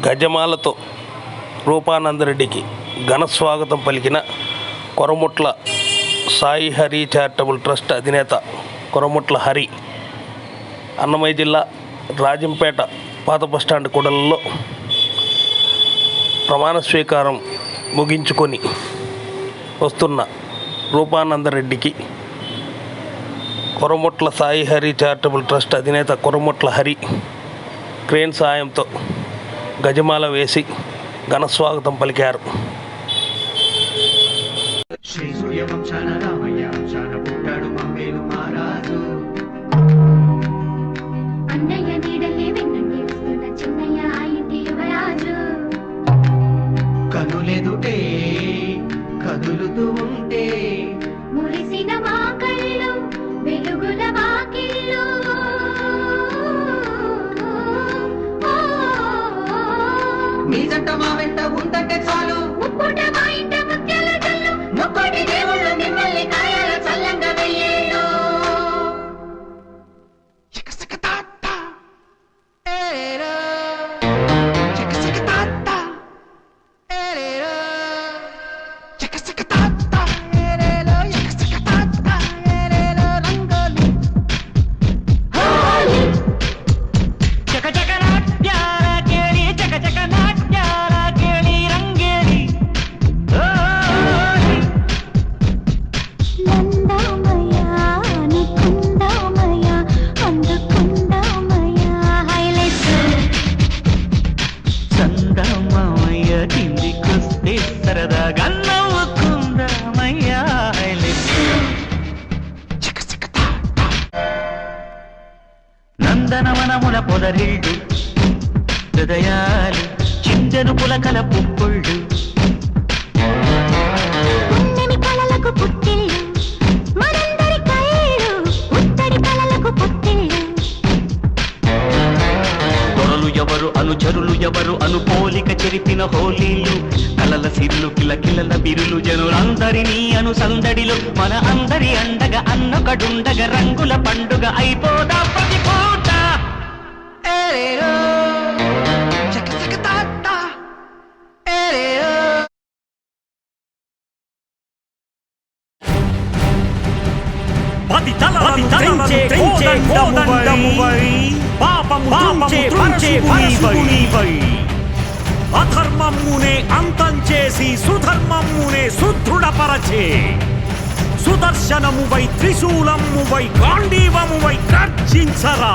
గజమాలతో రూపానందరెడ్డికి ఘన స్వాగతం పలికిన కొరముట్ల సాయి హరి చారిటబుల్ ట్రస్ట్ అధినేత కొరముట్ల హరి అన్నమయ్య జిల్లా రాజంపేట పాత బస్టాండ్ కూడలలో ప్రమాణ స్వీకారం ముగించుకొని వస్తున్న రూపానందరెడ్డికి కొరముట్ల సాయి హరి చారిటబుల్ ట్రస్ట్ అధినేత కొరముట్ల హరి క్రేన్ సాయంతో గజమాల వేసి ఘన స్వాగతం పలికారు. శ్రీ సూర్యవంశాన రామయ్య వంశాన పుట్టాడు మమ్మేలు మహారాజు అన్నయ్య నీడలే వెన్నంటి వస్తున్న చిన్నయ్య ఆ ఇంటి యువరాజు. కనులెదుటే మీ మా వెంట ఉందంటే చాలు. మనందరి కళ్ళు ఉత్తడి కలలకు పుట్టిల్లు. దొరలు ఎవరు అనుచరులు ఎవరు అను పోలిక చెరిపిన హోలీలు. కలల సిర్లు కిల కిలల బిరులు జనులందరినీ అను సందడిలో మన అందరి అండగా అన్నొకడుండగా రంగుల పండుగ అయిపోదా ప్రతి అధర్మమ్మునే అంతం చేసి సుధర్మమ్మునే సుదృఢపరచే సుదర్శనమువై త్రిశూలమువై గాంధీవమువై గర్జించరా